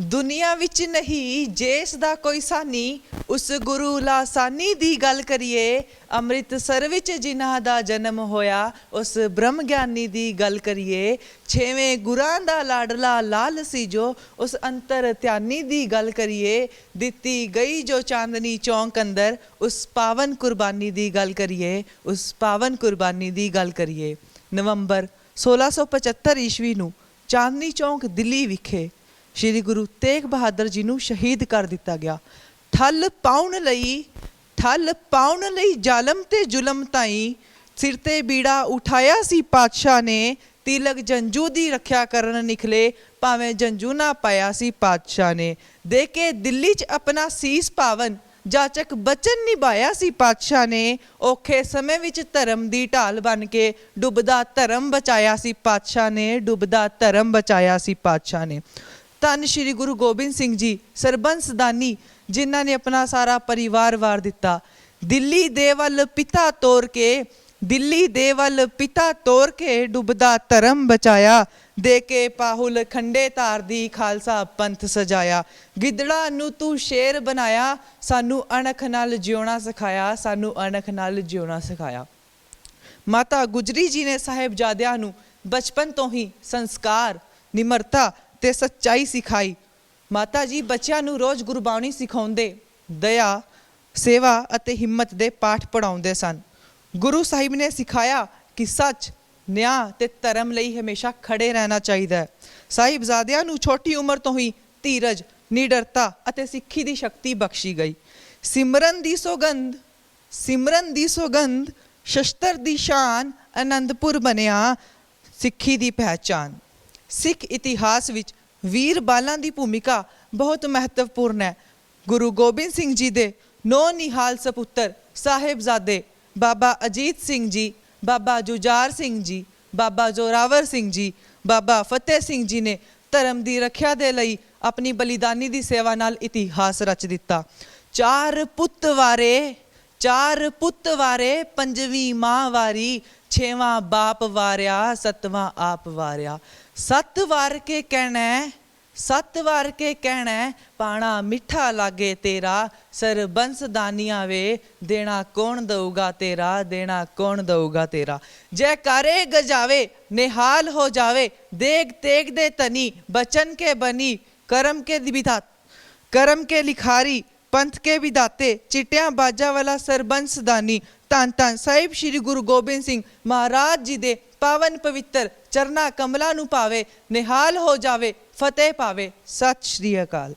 ਦੁਨੀਆ ਵਿੱਚ ਨਹੀਂ, ਜੇਸ ਦਾ ਕੋਈ ਸਾਨੀ, ਉਸ ਗੁਰੂ ਲਾਸਾਨੀ ਦੀ ਗੱਲ ਕਰੀਏ, ਅੰਮ੍ਰਿਤਸਰ ਵਿੱਚ ਜਿਨ੍ਹਾਂ ਦਾ ਜਨਮ ਹੋਇਆ, ਉਸ ਬ੍ਰਹਮ ਗਿਆਨੀ ਦੀ ਗੱਲ ਕਰੀਏ, ਛੇਵੇਂ ਗੁਰਾਂ ਦਾ ਲਾਡਲਾ ਲਾਲ ਸੀ ਜੋ, ਉਸ ਅੰਤਰ ਧਿਆਨੀ ਦੀ ਗੱਲ ਕਰੀਏ, ਦਿੱਤੀ ਗਈ ਜੋ ਚਾਂਦਨੀ ਚੌਂਕ ਅੰਦਰ, ਉਸ ਪਾਵਨ ਕੁਰਬਾਨੀ ਦੀ ਗੱਲ ਕਰੀਏ, ਉਸ ਪਾਵਨ ਕੁਰਬਾਨੀ ਦੀ ਗੱਲ ਕਰੀਏ। ਨਵੰਬਰ 1675 ਈਸਵੀ ਨੂੰ ਚਾਂਦਨੀ ਚੌਂਕ ਦਿੱਲੀ ਵਿਖੇ ਸ਼੍ਰੀ ਗੁਰੂ ਤੇਗ ਬਹਾਦਰ ਜੀ ਨੂੰ ਸ਼ਹੀਦ ਕਰ ਦਿੱਤਾ ਗਿਆ। ਠੱਲ ਪਾਉਣ ਲਈ, ਠੱਲ ਪਾਉਣ ਲਈ ਜ਼ਾਲਮ ਤੇ ਜ਼ੁਲਮ ਤਾਈ ਸਿਰ ਤੇ ਬੀੜਾ ਉਠਾਇਆ ਸੀ ਪਾਤਸ਼ਾਹ ਨੇ, ਤਿਲਕ ਜੰਜੂ ਦੀ ਰੱਖਿਆ ਕਰਨ ਨਿਕਲੇ ਭਾਵੇਂ ਜੰਜੂ ਨਾ ਪਾਇਆ ਸੀ ਪਾਤਸ਼ਾਹ ਨੇ। ਦੇ ਕੇ ਦਿੱਲੀ 'ਚ ਆਪਣਾ ਸੀਸ ਪਾਵਨ, ਜਾਚਕ ਬਚਨ ਨਿਭਾਇਆ ਸੀ ਪਾਤਸ਼ਾਹ ਨੇ, ਔਖੇ ਸਮੇਂ ਵਿੱਚ ਧਰਮ ਦੀ ਢਾਲ ਬਣ ਕੇ ਡੁੱਬਦਾ ਧਰਮ ਬਚਾਇਆ ਸੀ ਪਾਤਸ਼ਾਹ ਨੇ, ਡੁੱਬਦਾ ਧਰਮ ਬਚਾਇਆ ਸੀ ਪਾਤਸ਼ਾਹ ਨੇ। ਧੰਨ ਸ਼੍ਰੀ ਗੁਰੂ ਗੋਬਿੰਦ ਸਿੰਘ ਜੀ, ਸਰਬੰਸ ਦਾਨੀ, ਜਿਨ੍ਹਾਂ ਨੇ ਆਪਣਾ ਸਾਰਾ ਪਰਿਵਾਰ ਵਾਰ ਦਿੱਤਾ। ਦਿੱਲੀ ਦੇ ਵੱਲ ਪਿਤਾ ਤੋਰ ਕੇ, ਦਿੱਲੀ ਦੇ ਵੱਲ ਪਿਤਾ ਤੋਰ ਕੇ ਡੁੱਬਦਾ ਧਰਮ ਬਚਾਇਆ, ਦੇ ਕੇ ਪਾਹੁਲ ਖੰਡੇ ਧਾਰ ਦੀ ਖਾਲਸਾ ਪੰਥ ਸਜਾਇਆ। ਗਿੱਦੜਾ ਨੂੰ ਤੂੰ ਸ਼ੇਰ ਬਣਾਇਆ, ਸਾਨੂੰ ਅਣਖ ਨਾਲ ਜਿਉਣਾ ਸਿਖਾਇਆ, ਸਾਨੂੰ ਅਣਖ ਨਾਲ ਜਿਉਣਾ ਸਿਖਾਇਆ। ਮਾਤਾ ਗੁਜਰੀ ਜੀ ਨੇ ਸਾਹਿਬਜ਼ਾਦਿਆਂ ਨੂੰ ਬਚਪਨ ਤੋਂ ਹੀ ਸੰਸਕਾਰ, ਨਿਮਰਤਾ ਤੇ ਸੱਚਾਈ ਸਿਖਾਈ। ਮਾਤਾ ਜੀ ਬੱਚਿਆਂ ਨੂੰ ਰੋਜ਼ ਗੁਰਬਾਣੀ ਸਿਖਾਉਂਦੇ, ਦਇਆ, ਸੇਵਾ ਅਤੇ ਹਿੰਮਤ ਦੇ ਪਾਠ ਪੜਾਉਂਦੇ ਸਨ। ਗੁਰੂ ਸਾਹਿਬ ਨੇ ਸਿਖਾਇਆ ਕਿ ਸੱਚ, ਨਿਆਂ ਤੇ ਧਰਮ ਲਈ ਹਮੇਸ਼ਾ ਖੜੇ ਰਹਿਣਾ ਚਾਹੀਦਾ ਹੈ। ਸਾਹਿਬਜ਼ਾਦਿਆਂ ਨੂੰ ਛੋਟੀ ਉਮਰ ਤੋਂ ਹੀ ਧੀਰਜ, ਨਿਡਰਤਾ ਅਤੇ ਸਿੱਖੀ ਦੀ ਸ਼ਕਤੀ ਬਖਸ਼ੀ ਗਈ। ਸਿਮਰਨ ਦੀ ਸੋਗੰਧ, ਸਿਮਰਨ ਦੀ ਸੋਗੰਧ, ਸ਼ਸਤਰ ਦੀ ਸ਼ਾਨ ਅਨੰਦਪੁਰ ਬਣਿਆ ਸਿੱਖੀ ਦੀ ਪਹਿਚਾਨ ਸਿੱਖ ਇਤਿਹਾਸ ਵਿੱਚ ਵੀਰ ਬਾਲਾਂ ਦੀ ਭੂਮਿਕਾ ਬਹੁਤ ਮਹੱਤਵਪੂਰਨ ਹੈ। ਗੁਰੂ ਗੋਬਿੰਦ ਸਿੰਘ ਜੀ ਦੇ ਨੌ ਨਿਹਾਲ ਸਪੁੱਤਰ ਸਾਹਿਬਜ਼ਾਦੇ ਬਾਬਾ ਅਜੀਤ ਸਿੰਘ ਜੀ, ਬਾਬਾ ਜੁਝਾਰ ਸਿੰਘ ਜੀ, ਬਾਬਾ ਜ਼ੋਰਾਵਰ ਸਿੰਘ ਜੀ, ਬਾਬਾ ਫਤਿਹ ਸਿੰਘ ਜੀ ਨੇ ਧਰਮ ਦੀ ਰੱਖਿਆ ਦੇ ਲਈ ਆਪਣੀ ਬਲੀਦਾਨੀ ਦੀ ਸੇਵਾ ਨਾਲ ਇਤਿਹਾਸ ਰਚ ਦਿੱਤਾ। ਚਾਰ ਪੁੱਤ ਵਾਰੇ ਚਾਰ ਪੁੱਤ ਵਾਰੇ ਪੰਜਵੀਂ ਮਾਂ ਵਾਰੀ ਛੇਵਾਂ ਬਾਪ ਵਾਰਿਆ ਸਤਵਾਂ ਆਪ ਵਾਰਿਆ। ਸੱਤ ਵਾਰ ਕੇ ਕਹਿਣਾ ਹੈ, ਸੱਤ ਵਾਰ ਕੇ ਕਹਿਣਾ ਪਾਣਾ ਮਿੱਠਾ ਲਾਗੇ ਤੇਰਾ ਸਰਬੰਸ ਦਾਨੀਆਂ ਵੇ ਦੇਣਾ ਕੌਣ ਦਊਗਾ ਤੇਰਾ ਦੇਣਾ ਕੌਣ ਦਊਗਾ ਤੇਰਾ। ਜੈ ਕਰੇ ਗਜਾਵੇ ਨਿਹਾਲ ਹੋ ਜਾਵੇ ਦੇਗ ਤੇਗ ਦੇ ਤਨੀ ਬਚਨ ਕੇ ਬਨੀ ਕਰਮ ਕੇ ਵਿਧਾਤ ਕਰਮ ਕੇ ਲਿਖਾਰੀ ਪੰਥ ਕੇ ਵਿਦਾਤੇ ਚਿੱਟਿਆਂ ਬਾਜਾ ਵਾਲਾ ਸਰਬੰਸ ਦਾਨੀ, ਧੰਨ ਧੰਨ ਸਾਹਿਬ ਸ੍ਰੀ ਗੁਰੂ ਗੋਬਿੰਦ ਸਿੰਘ ਮਹਾਰਾਜ ਜੀ ਦੇ ਪਾਵਨ ਪਵਿੱਤਰ ਚਰਨਾ ਕਮਲਾਂ ਨੂੰ ਪਾਵੇ, ਨਿਹਾਲ ਹੋ ਜਾਵੇ, ਫਤਿਹ ਪਾਵੇ। ਸਤਿ ਸ਼੍ਰੀ ਅਕਾਲ।